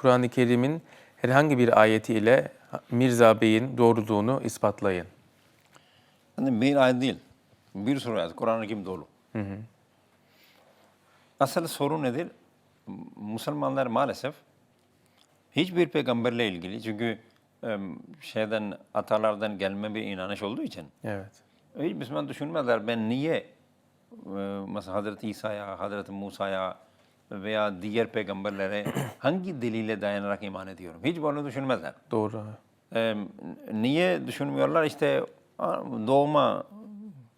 Kur'an-ı Kerim'in herhangi bir ayeti ile Mirza Bey'in doğruluğunu ispatlayın. Yani bir ayet değil. Bir sürü ayet. Kur'an-ı Kerim dolu. Asıl sorun nedir? Müslümanlar maalesef hiçbir peygamberle ilgili çünkü şeyden atalardan gelme bir inanış olduğu için Evet. hiç Müslüman düşünmezler ben niye e, mesela Hazreti İsa'ya, Hazreti Musa'ya veya diğer peygamberlere hangi delile dayanarak iman ediyorum? Hiç bunu düşünmezler. Doğru. Ee, niye düşünmüyorlar? İşte doğma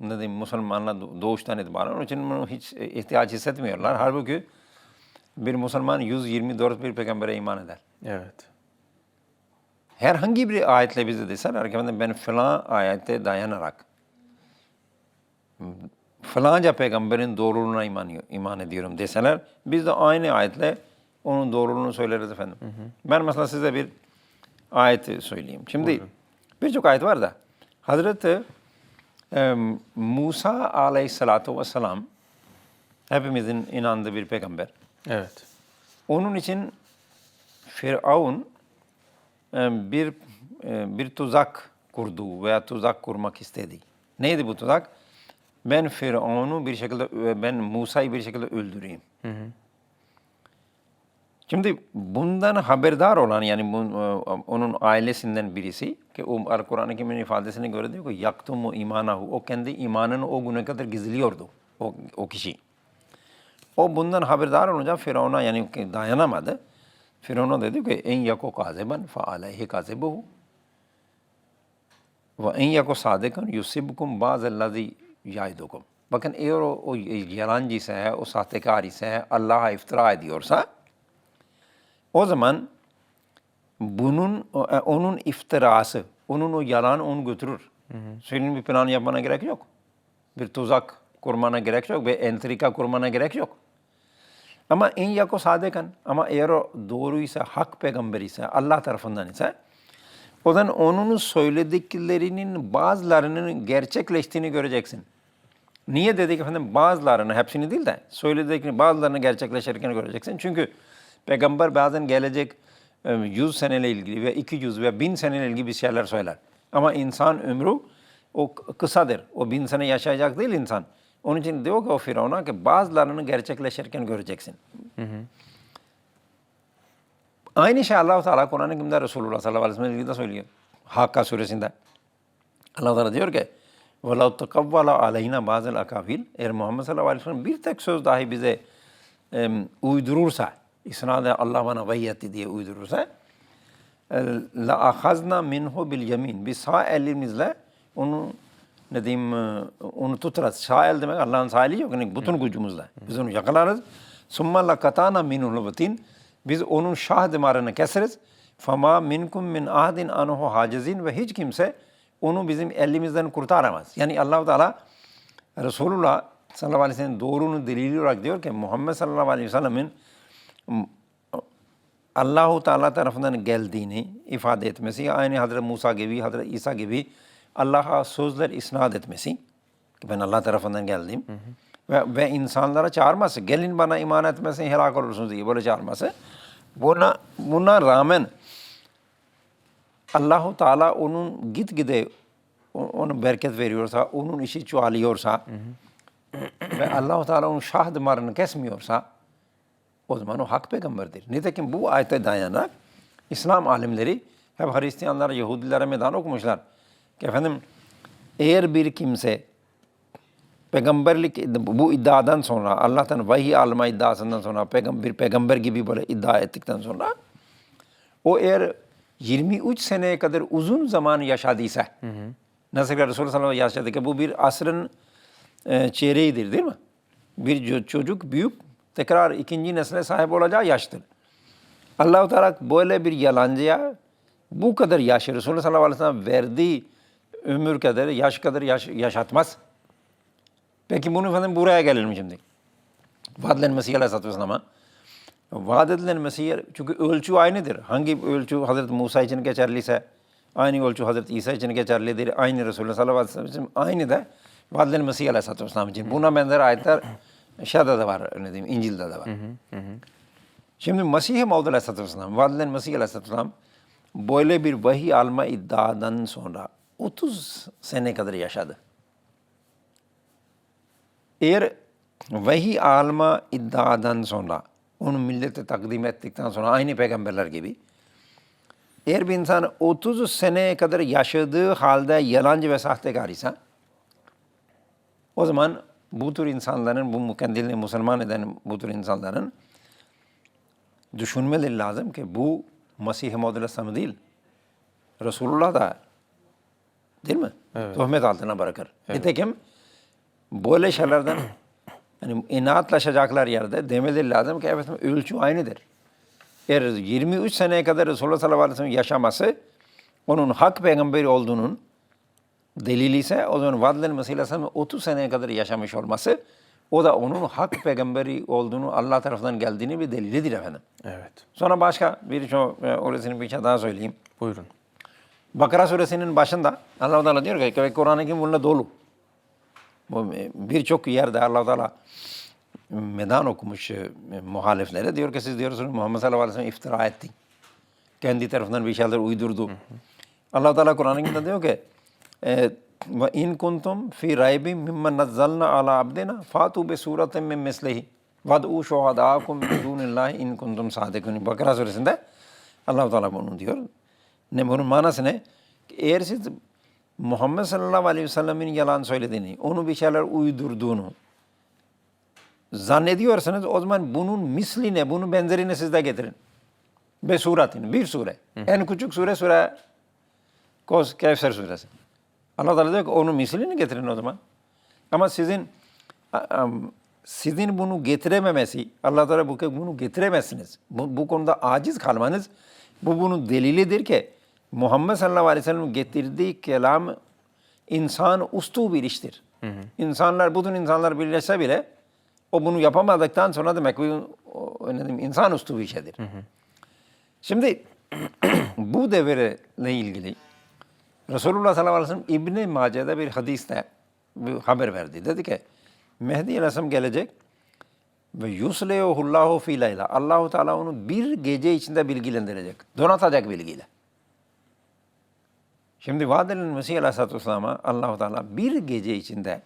ne diyeyim Müslümanla doğuştan itibaren onun için bunu hiç ihtiyaç hissetmiyorlar. Halbuki bir Müslüman 124 bir peygambere iman eder. Evet. Herhangi bir ayetle bize deseler ki ben falan ayette dayanarak falanca peygamberin doğruluğuna iman, iman ediyorum deseler biz de aynı ayetle onun doğruluğunu söyleriz efendim. Ben mesela size bir ayet söyleyeyim. Şimdi birçok ayet var da Hazreti e, Musa aleyhissalatu vesselam hepimizin inandığı bir peygamber. Evet. Onun için Firavun e, bir e, bir tuzak kurdu veya tuzak kurmak istedi. Neydi bu tuzak? Ben Firavun'u bir şekilde ö- ben Musa'yı bir şekilde öldüreyim. Şimdi bundan haberdar olan yani bu, e, onun ailesinden birisi ki o Kur'an-ı Kerim'in ifadesine göre diyor ki yaktumu imanahu. O kendi imanını o güne kadar gizliyordu o, o kişi. O bundan haberdar olunca Firavun'a yani dayanamadı. Firavun'a dedi ki en yako kaziben fa aleyhi kazibuhu. Ve en yako sadıkan yusibukum bazellezi yaydukum. Bakın eğer o, o yalancı ise, o sahtekar ise, Allah'a iftira ediyorsa o zaman bunun e, onun iftirası, onun o yalan onu götürür. Senin bir plan yapmana gerek yok. Bir tuzak kurmana gerek yok ve entrika kurmana gerek yok. Ama en yako sadekan ama eğer o doğruysa, hak peygamber ise, Allah tarafından ise o zaman onun söylediklerinin bazılarının gerçekleştiğini göreceksin. Niye dedik efendim bazılarını, hepsini değil de söylediklerini bazılarını gerçekleşirken göreceksin. Çünkü peygamber bazen gelecek e, 100 seneyle ilgili ve 200 ve 1000 seneyle ilgili bir şeyler söyler. Ama insan ömrü o kısadır. O bin sene yaşayacak değil insan. Onun için diyor ki o Firavun'a ki bazılarını gerçekleşirken göreceksin. Aynı şey Allah-u Teala Kur'an-ı Kerim'de Resulullah sallallahu aleyhi ve sellem ilgili de söylüyor. Hakka suresinde. Allah Teala diyor ki وَلَوْ تَقَوَّلَ عَلَيْنَا بَعْزَ الْاَكَافِيلِ Eğer Muhammed sallallahu aleyhi ve sellem bir tek söz dahi bize um, uydurursa, isnade Allah bana veyyetti diye uydurursa, la ahazna minhu bil yemin. Biz sağ elimizle onu ne diyeyim e, onu tutarız. Sağ el demek Allah'ın sağ eli yok. Yani bütün gücümüzle. Biz onu yakalarız. Summa la katana minhu. Biz onun şah damarını keseriz. Fama minkum min ahdin anhu hacizin ve hiç kimse onu bizim elimizden kurtaramaz. Yani Allah-u Teala Resulullah sallallahu aleyhi ve sellem doğrunun delili olarak diyor ki Muhammed sallallahu aleyhi ve sellemin Allahu Teala tarafından geldiğini ifade etmesi, aynı Hazreti Musa gibi, Hazreti İsa gibi Allah'a sözler isnat etmesi, ki ben Allah tarafından geldim ve, ve insanlara çağırması, gelin bana iman etmesin helak olursunuz diye böyle çağırması. Buna, buna rağmen Allahu Teala onun gitgide o- ona bereket veriyorsa, onun işi çoğalıyorsa ve Allahu Teala onun şah damarını kesmiyorsa o zaman o hak peygamberdir. Nitekim bu ayete dayanarak İslam alimleri hep Hristiyanlar, Yahudilere meydan okumuşlar. Ki efendim eğer bir kimse peygamberlik bu iddiadan sonra Allah'tan vahiy alma iddiasından sonra peygamber, peygamber gibi böyle iddia ettikten sonra o eğer 23 seneye kadar uzun zaman yaşadıysa nasıl ki Resulullah sallallahu aleyhi ve sellem yaşadı ki bu bir asrın e, çeyreğidir değil mi? Bir ço- çocuk büyük tekrar ikinci nesle sahip olacağı yaştır. Allah-u Teala böyle bir yalancıya bu kadar yaş Resulullah sallallahu aleyhi ve sellem verdiği ömür kadar, yaş kadar yaş, yaşatmaz. Peki bunu efendim buraya gelelim şimdi. Vaat edilen Mesih Aleyhisselatü Vesselam'a. Vaat edilen Mesih, çünkü ölçü aynıdır. Hangi ölçü Hazreti Musa için geçerliyse, aynı ölçü Hazreti İsa için geçerlidir. Aynı Resulullah sallallahu aleyhi ve sellem için aynı da vaat edilen Mesih Aleyhisselatü Vesselam için. Buna benzer ayetler şeyde de var, ne diyeyim, İncil'de de var. Şimdi Mesih Maud Aleyhisselatü Vesselam, Vadilen Mesih Aleyhisselatü Vesselam böyle bir vahiy alma iddiadan sonra 30 sene kadar yaşadı. Eğer vahiy alma iddiadan sonra onu millete takdim ettikten sonra aynı peygamberler gibi eğer bir insan 30 seneye kadar yaşadığı halde yalancı ve sahtekar ise o zaman bu tür insanların, bu kendini Müslüman eden bu tür insanların düşünmeleri lazım ki bu Mesih-i Maud Aleyhisselam değil. Resulullah da değil mi? Evet. Töhmet altına bırakır. Nitekim böyle şeylerden hani inatlaşacaklar yerde demeleri lazım ki evet ölçü aynıdır. Eğer 23 seneye kadar Resulullah sallallahu aleyhi ve sellem yaşaması onun hak peygamberi olduğunun delili ise o zaman Mesih Aleyhisselam'ın 30 seneye kadar yaşamış olması o da onun hak peygamberi olduğunu Allah tarafından geldiğini bir delilidir efendim. Evet. Sonra başka bir e, orasını bir şey daha söyleyeyim. Buyurun. Bakara suresinin başında Allah Teala diyor ki Kur'an-ı Kerim bununla dolu. E, birçok yerde Allah Teala meydan okumuş e, muhaliflere diyor ki siz diyorsunuz Muhammed sallallahu aleyhi ve sellem iftira etti. Kendi tarafından bir şeyler uydurdu. Allah Teala Kur'an-ı Kerim'de diyor ki e, ve in kuntum fi raybin mimma nazzalna ala abdina fatu bi suratin min mislihi vad'u şuhadaakum min dunillahi in kuntum sadikun. Bakara suresinde Allah Teala bunu diyor. Ne bunun manası ne? Eğer siz Muhammed sallallahu aleyhi ve sellemin yalan söylediğini, onu bir şeyler uydurduğunu zannediyorsanız o zaman bunun misline, bunun benzerini siz de getirin. Ve suratini, bir sure. En küçük sure sure Koz Kevser suresi. Allah Teala diyor ki onun mislini getirin o zaman. Ama sizin sizin bunu getirememesi, Allah Teala bu bunu getiremezsiniz. Bu, bu konuda aciz kalmanız bu bunun delilidir ki Muhammed sallallahu aleyhi ve sellem getirdiği kelam insan ustu bir iştir. İnsanlar, bütün insanlar birleşse bile o bunu yapamadıktan sonra demek ki diyeyim, insan ustu bir şeydir. Şimdi bu devirle ilgili Resulullah sallallahu aleyhi ve sellem İbn-i Mace'de bir hadiste bir haber verdi. Dedi ki Mehdi aleyhisselam gelecek ve yusleyuhullahu fi leyla. Allahu Teala onu bir gece içinde bilgilendirecek. Donatacak bilgiyle. Şimdi Vadil'in Mesih Aleyhisselatü Vesselam'a Allahu Teala bir gece içinde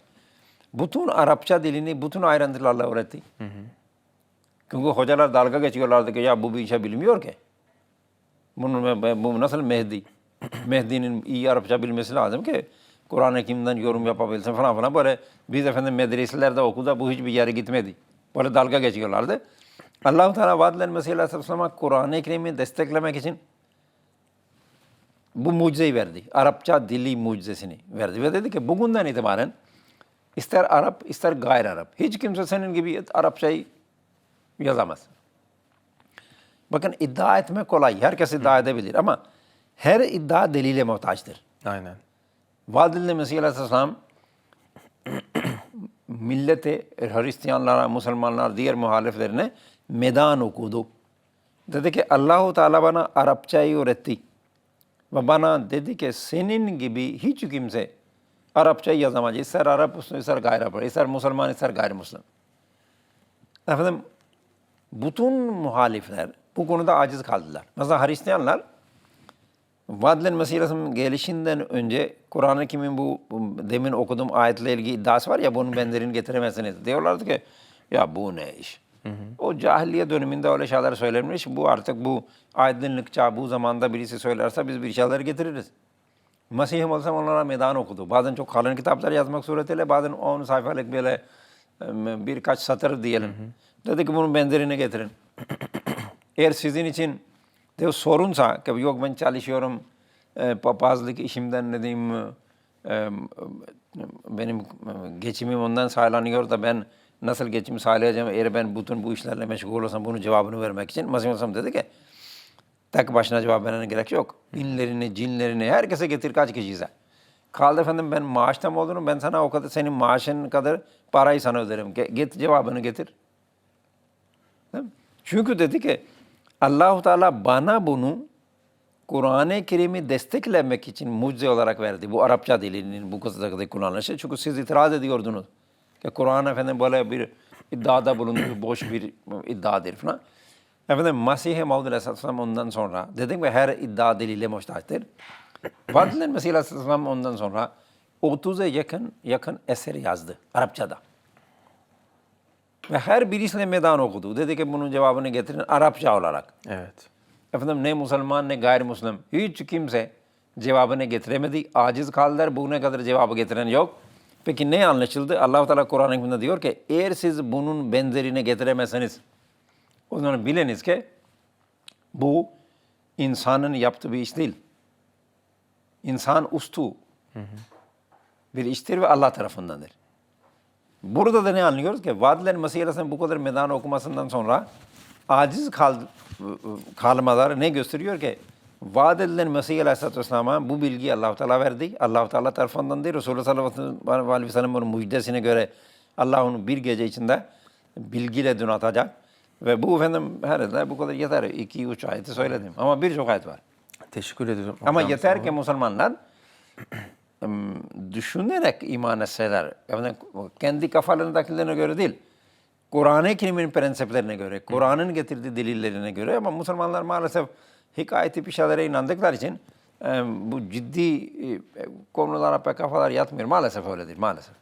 bütün Arapça dilini bütün ayrıntılarla öğretti. Çünkü hocalar dalga geçiyorlardı ki ya bu bir şey bilmiyor ki. Bunun, bu nasıl Mehdi? Mehdi'nin iyi Arapça bilmesi lazım ki Kur'an-ı Kerim'den yorum yapabilsin falan falan. Böyle biz efendim medreselerde okulda bu hiçbir yere gitmedi. Böyle dalga geçiyorlardı. Allah-u Teala vaadilen Mesih Aleyhisselam'a Kur'an-ı Kerim'i desteklemek için bu mucizeyi verdi. Arapça dili mucizesini verdi. Ve dedi ki bugünden itibaren ister Arap ister gayri Arap. Hiç kimse senin gibi Arapçayı yazamaz. Bakın iddia etmek kolay. Herkes iddia edebilir ama her iddia delile muhtaçtır. Aynen. Vadilli Mesih Aleyhisselam millete, Hristiyanlara, Müslümanlar, diğer muhaliflerine meydan okudu. Dedi ki Allahu Teala bana Arapçayı öğretti. Ve bana dedi ki senin gibi hiç kimse Arapçayı yazamaz. İster Arap olsun, ister gayri Arap, ister Müslüman, ister gayrimüslim. Efendim, bütün muhalifler bu konuda aciz kaldılar. Mesela Hristiyanlar Vadlen Mesih Aleyhisselam'ın gelişinden önce Kur'an-ı Kerim'in bu, bu demin okuduğum ayetle ilgili iddiası var ya bunun benzerini getiremezsiniz. Diyorlardı ki ya bu ne iş? O cahiliye döneminde öyle şeyler söylenmiş. Bu artık bu aydınlık çağ bu zamanda birisi söylerse biz bir şeyler getiririz. Mesih'im olsam onlara meydan okudu. Bazen çok kalın kitaplar yazmak suretiyle bazen 10 sayfalık böyle birkaç satır diyelim. Dedi ki bunun benzerini getirin. Eğer sizin için de sorunsa ki yok ben çalışıyorum e, papazlık işimden ne diyeyim benim geçimim ondan sağlanıyor da ben nasıl geçim sağlayacağım eğer ben bütün bu işlerle meşgul olsam bunun cevabını vermek için Mesih Aleyhisselam dedi ki tek başına cevap vermene gerek yok. İnlerini, cinlerini herkese getir kaç kişiyse. Kaldı efendim ben maaşta mı ben sana o kadar senin maaşın kadar parayı sana öderim. Git cevabını getir. Çünkü dedi ki Allahu Teala bana bunu Kur'an-ı Kerim'i desteklemek için mucize olarak verdi. Bu Arapça dilinin bu kısımda kullanılışı. Çünkü siz itiraz ediyordunuz. Ki Kur'an efendim böyle bir iddiada bulunduğu boş bir iddiadır falan. Efendim Mesih-i Maud Aleyhisselam ondan sonra dedim ki her iddia delile muhtaçtır. Vadil'in Mesih Aleyhisselam ondan sonra 30'a yakın yakın eser yazdı Arapçada. Ve her birisine meydan okudu. Dedi ki bunun cevabını getirin Arapça olarak. Evet. Efendim ne Müslüman ne gayrimüslim hiç kimse cevabını getiremedi. Aciz kaldılar. Bugüne kadar cevabı getiren yok. Peki ne anlaşıldı? allah Teala Kur'an-ı Kerim'de diyor ki eğer siz bunun benzerini getiremezseniz o zaman biliniz ki bu insanın yaptığı bir iş değil. İnsan ustu bir iştir ve Allah tarafındandır. Burada da ne anlıyoruz ki Vadiler Mesih bu kadar meydan okumasından sonra aciz kal kalmaları ne gösteriyor ki vaat edilen Mesih Aleyhisselatü Vesselam'a bu bilgiyi allah Teala verdi. allah Teala tarafından değil. Resulullah sallallahu aleyhi ve sellem onun müjdesine göre Allah onu bir gece içinde bilgiyle donatacak. Ve bu efendim herhalde bu kadar yeter. İki, üç ayeti söyledim. Ama birçok ayet var. Teşekkür ediyorum. Ama hocam. yeter ki Müslümanlar düşünerek iman etseler, yani kendi kafalarındakilerine göre değil, Kur'an-ı Kerim'in prensiplerine göre, Kur'an'ın getirdiği delillerine göre ama Müslümanlar maalesef hikayeti bir şeylere inandıkları için em, bu ciddi e, konulara pek kafalar yatmıyor. Maalesef öyledir, maalesef.